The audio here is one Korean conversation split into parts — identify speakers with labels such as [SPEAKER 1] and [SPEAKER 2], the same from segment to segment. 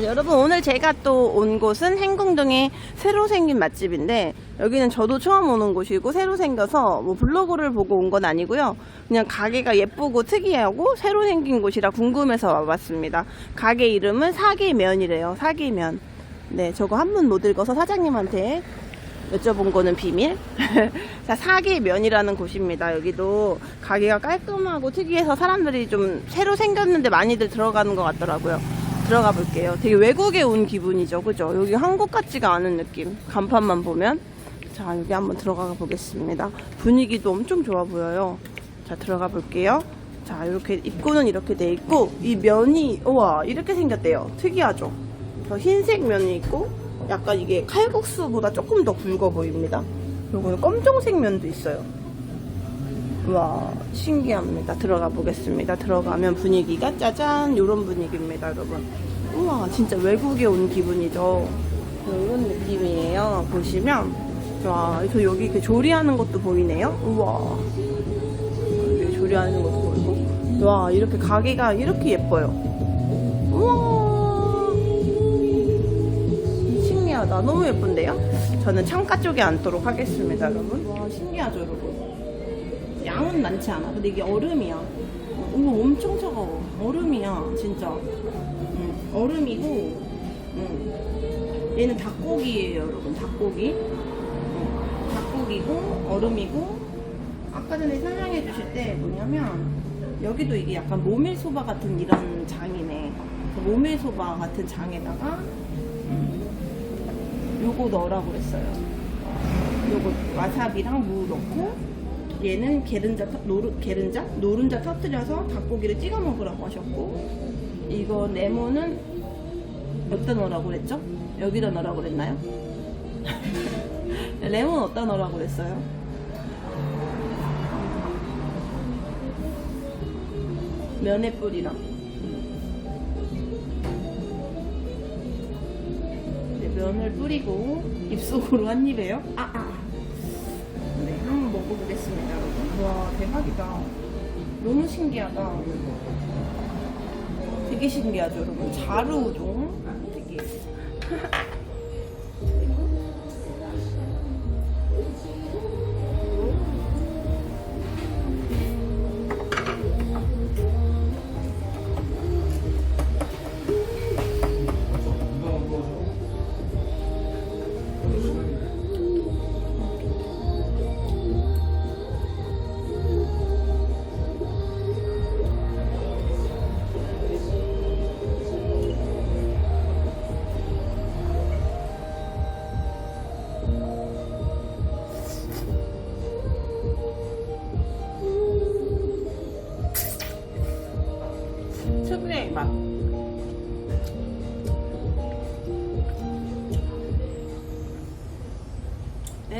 [SPEAKER 1] 자, 여러분 오늘 제가 또 온 곳은 행궁동의 새로 생긴 맛집인데 여기는 저도 처음 오는 곳이고 새로 생겨서 뭐 블로그를 보고 온 건 아니고요. 그냥 가게가 예쁘고 특이하고 새로 생긴 곳이라 궁금해서 와봤습니다. 가게 이름은 사계면이래요. 사계면. 네, 저거 한문 못 읽어서 사장님한테 여쭤본 거는 비밀. 자, 사계면이라는 곳입니다. 여기도 가게가 깔끔하고 특이해서 사람들이 좀 새로 생겼는데 많이들 들어가는 것 같더라고요. 들어가 볼게요. 되게 외국에 온 기분이죠. 그죠? 여기 한국 같지가 않은 느낌. 간판만 보면. 자, 여기 한번 들어가 보겠습니다. 분위기도 엄청 좋아 보여요. 자, 들어가 볼게요. 자, 이렇게 입구는 이렇게 돼 있고, 이 면이, 우와, 이렇게 생겼대요. 특이하죠? 저 흰색 면이 있고, 약간 이게 칼국수보다 조금 더 굵어 보입니다. 그리고 검정색 면도 있어요. 와 신기합니다. 들어가 보겠습니다. 들어가면 분위기가 짜잔 이런 분위기입니다, 여러분. 우와 진짜 외국에 온 기분이죠. 이런 느낌이에요. 보시면 와, 저 여기 이렇게 조리하는 것도 보이네요. 우와 여기 조리하는 것도 보이고 와 이렇게 가게가 이렇게 예뻐요. 우와 신기하다. 너무 예쁜데요? 저는 창가 쪽에 앉도록 하겠습니다, 여러분. 와 신기하죠, 여러분. 양은 많지 않아. 근데 이게 얼음이야. 이거 엄청 차가워. 얼음이야, 진짜. 응, 얼음이고, 응. 얘는 닭고기예요, 여러분. 닭고기. 응, 닭고기고, 얼음이고, 아까 전에 설명해 주실 때 뭐냐면, 여기도 이게 약간 모밀소바 같은 이런 장이네. 그 모밀소바 같은 장에다가, 음, 요거 넣으라고 그랬어요. 요거 와사비랑 무 넣고, 얘는 게른자, 터- 노르, 게른자? 노른자 터뜨려서 닭고기를 찍어 먹으라고 하셨고, 이거 레몬은 어디다 넣으라고 그랬죠? 여기다 넣으라고 그랬나요? 레몬 어디다 넣으라고 그랬어요? 면에 뿌리랑. 네, 면을 뿌리고 입속으로 한 입에요. 아, 아. 와, 대박이다. 너무 신기하다. 되게 신기하죠, 여러분. 자루 우동.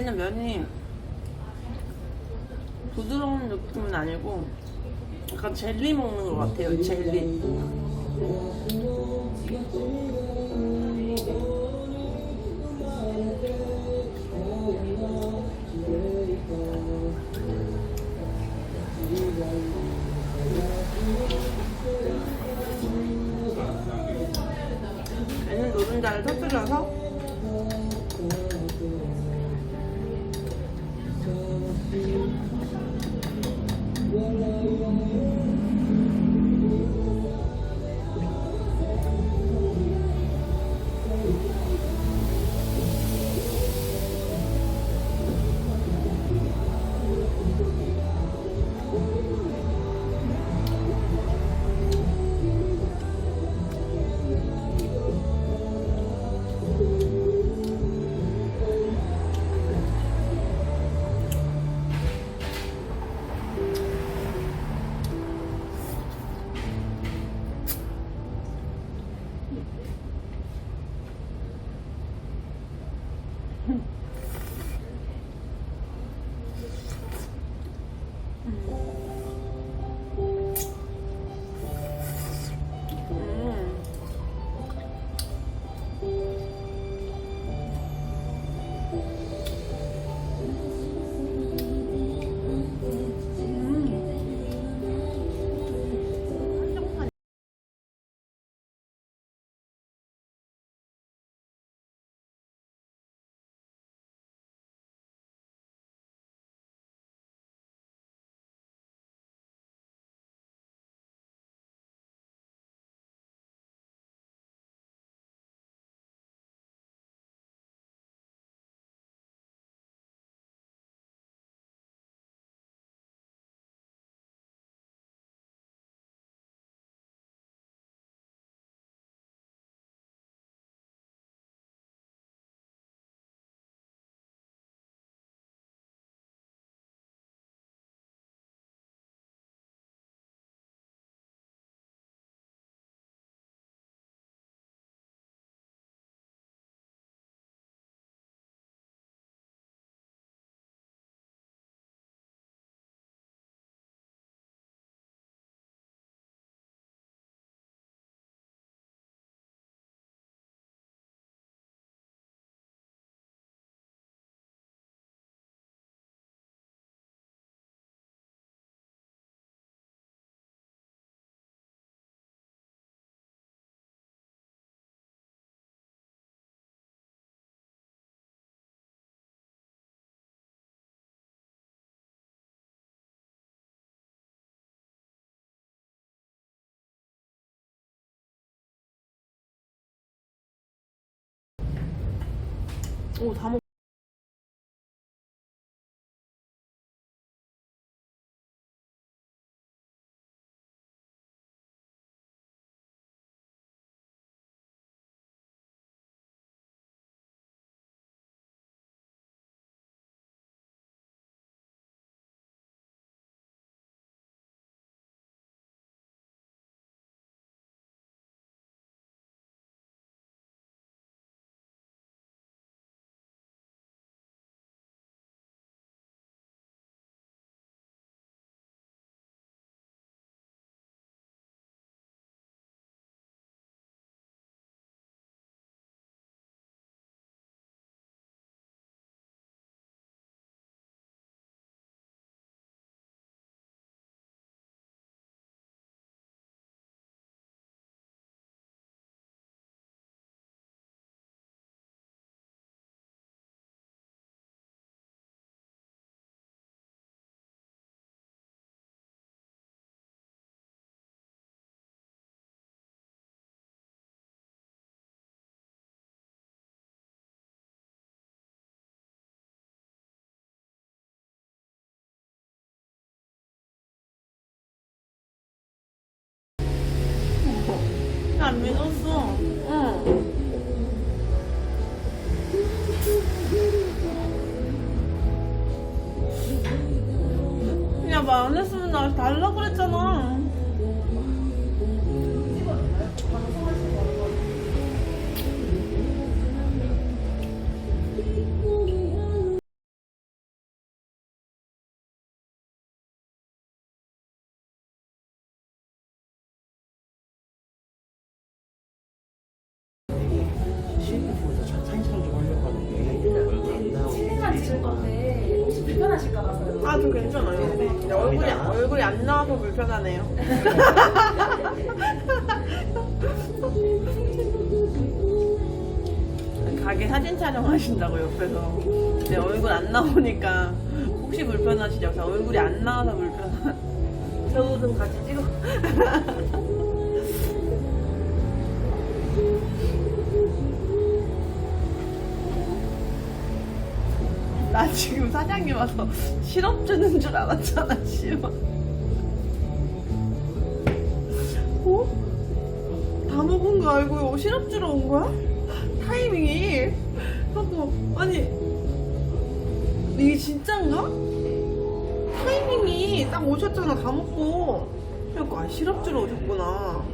[SPEAKER 1] 얘는 면이 부드러운 느낌은 아니고 약간 젤리 먹는 것 같아요. 젤리. 얘는 노른자를 터뜨려서 오, 다 먹. 말 안 했으면 나 달라 그랬잖아. 아, 저 괜찮아요. 근데 얼굴이, 얼굴이 안 나와서 불편하네요. 가게 사진 촬영하신다고 옆에서 내 얼굴 안 나오니까 혹시 불편하시죠? 그래서 얼굴이 안 나와서 불편하 저도 좀 같이 찍어 나 지금 사장님 와서 시럽 주는 줄 알았잖아 시럽 어? 다 먹은 거 알고 시럽 주러 온 거야? 타이밍이 하고 아니 이게 진짠가? 타이밍이 딱 오셨잖아 다 먹고 그래갖고 아 시럽 주러 오셨구나